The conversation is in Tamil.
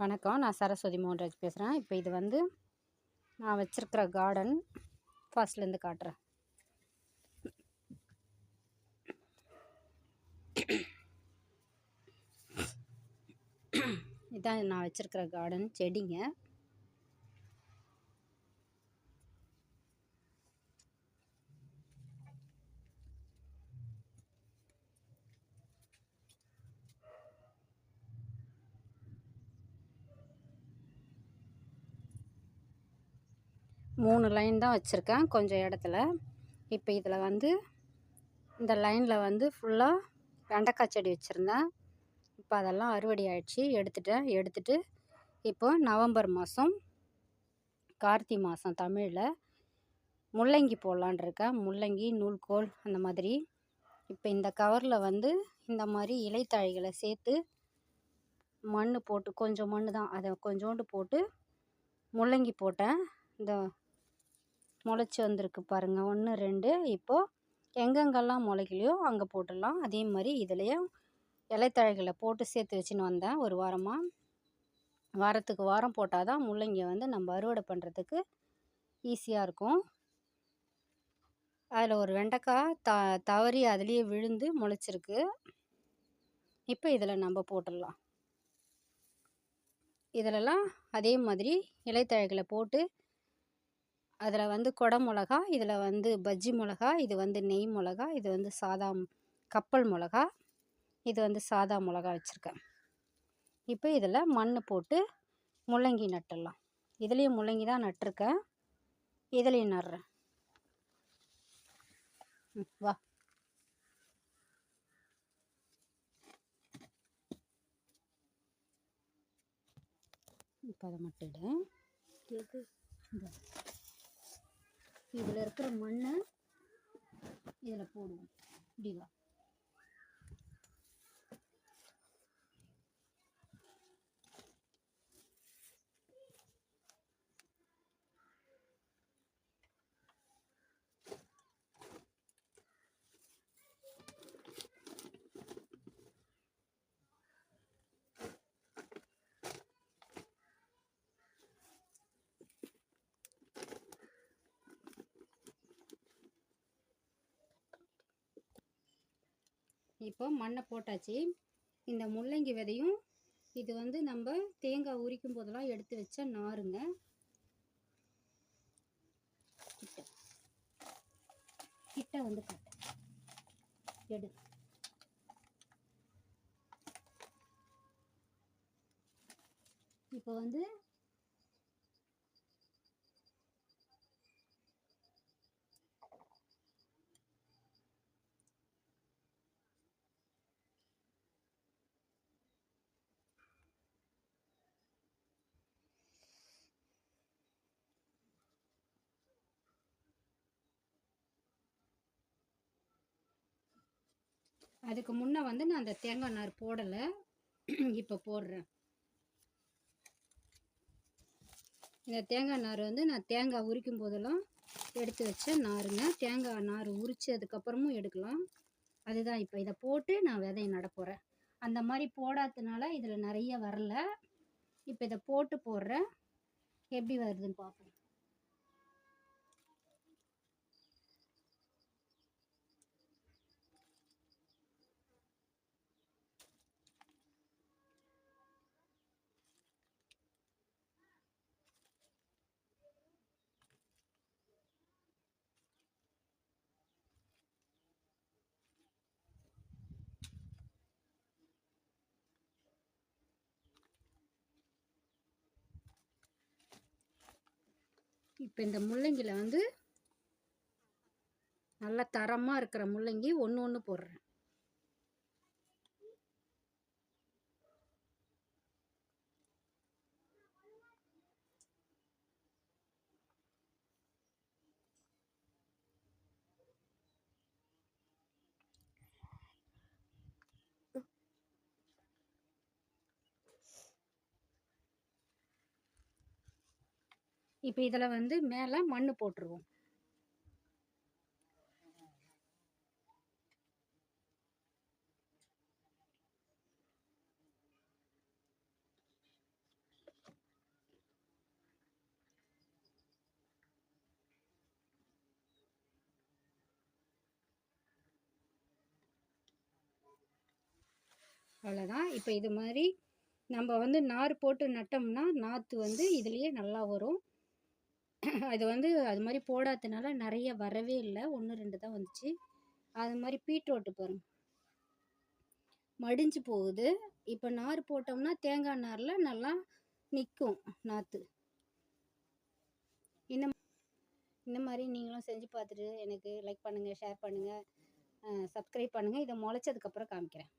வணக்கம். நான் சரஸ்வதி மோகன்ராஜ் பேசுகிறேன் இப்போ இது வந்து நான் வச்சுருக்கிற கார்டன் ஃபர்ஸ்ட்லேருந்து காட்டுறேன். இதான் நான் வச்சுருக்கிற கார்டன் செடிங்க. மூணு லைன் தான் வச்சுருக்கேன் கொஞ்சம் இடத்துல. இப்போ இதில் வந்து இந்த லைனில் வந்து ஃபுல்லாக வெண்டைக்காய் செடி வச்சுருந்தேன். இப்போ அதெல்லாம் அறுவடை ஆயிடுச்சு. எடுத்துட்டேன். எடுத்துட்டு இப்போ நவம்பர் மாதம் கார்த்தி மாதம் தமிழில் முள்ளங்கி போடலான் இருக்கேன். முள்ளங்கி நூல்கோல் அந்த மாதிரி. இப்போ இந்த கவரில் வந்து இந்த மாதிரி இலைத்தாழிகளை சேர்த்து மண் போட்டு கொஞ்சம் மண் தான் அதை கொஞ்சோண்டு போட்டு முள்ளங்கி போட்டேன். இந்த முளைச்சி வந்திருக்கு பாருங்கள் ஒன்று ரெண்டு. இப்போது எங்கெங்கெல்லாம் முளைக்கலையோ அங்கே போட்டுடலாம். அதே மாதிரி இதுலேயும் இலைத்தழைகளை போட்டு சேர்த்து வச்சுன்னு வந்தேன். ஒரு வாரமாக வாரத்துக்கு வாரம் போட்டால் தான் முள்ளங்கியை வந்து நம்ம அறுவடை பண்ணுறதுக்கு ஈஸியாக இருக்கும். அதில் ஒரு வெண்டைக்காய் த தவறி அதுலேயே விழுந்து முளைச்சிருக்கு. இப்போ இதில் நம்ம போட்டுடலாம். இதிலலாம் அதே மாதிரி இலைத்தழைகளை போட்டு அதில் வந்து கொடை மிளகா இதில் வந்து பஜ்ஜி மிளகா இது வந்து நெய் மிளகா இது வந்து சாதா கப்பல் மிளகா இது வந்து சாதா மிளகா வச்சுருக்கேன். இப்போ இதில் மண் போட்டு முள்ளங்கி நட்டுடலாம். இதுலேயும் முள்ளங்கி தான் நட்டிருக்கேன். இதுலேயும் நடுறேன். ம், வா. இப்போ அதை மட்டும் இதில் இருக்கிற மண்ணை இதில் போடுவோம். இப்படி இப்போ மண்ணை போட்டாச்சு. இந்த முள்ளங்கி விதையும் இது வந்து நம்ம தேங்காய் உரிக்கும் போதெல்லாம் எடுத்து வச்ச நாருங்க. கிட்ட. கிட்ட வந்து காட்டு. எடு. இப்போ வந்து அதுக்கு முன்னே வந்து நான் அந்த தேங்காய் நார் போடலை. இப்போ போடுறேன். இந்த தேங்காய் நார் வந்து நான் தேங்காய் உரிக்கும் போதெல்லாம் எடுத்து வச்ச நாருங்க. தேங்காய் நார் உரித்து அதுக்கப்புறமும் எடுக்கலாம். அதுதான் இப்போ இதை போட்டு நான் விதையை நட போகிறேன் அந்த மாதிரி போடாததுனால இதில் நிறைய வரல. இப்போ இதை போட்டு போடுறேன். எப்படி வருதுன்னு பார்ப்போம் இப்போ இந்த முள்ளங்கியில் வந்து நல்ல தரமாக இருக்கிற முள்ளங்கி ஒன்று ஒன்று போடுறேன். இப்போ இதில் வந்து மேலே மண் போட்டுருவோம். அவ்வளோதான் இப்போ இது மாதிரி நம்ம வந்து நார் போட்டு நட்டோம்னா நாற்று வந்து இதுலேயே நல்லா வரும். அது வந்து அது மாதிரி போடாததுனால நிறைய வரவே இல்லை. ஒன்று ரெண்டு தான் வந்துச்சு. அது மாதிரி பீட்ரூட்டு பாருங்க. மடிஞ்சு போகுது. இப்போ நார் போட்டோம்னா தேங்காய் நாரில் நல்லா நிற்கும் நாற்று இந்த இந்த மாதிரி நீங்களும் செஞ்சு பார்த்துட்டு எனக்கு லைக் பண்ணுங்கள் ஷேர் பண்ணுங்கள் சப்ஸ்கிரைப் பண்ணுங்கள் இதை முளைச்சதுக்கப்புறம் காமிக்கிறேன்.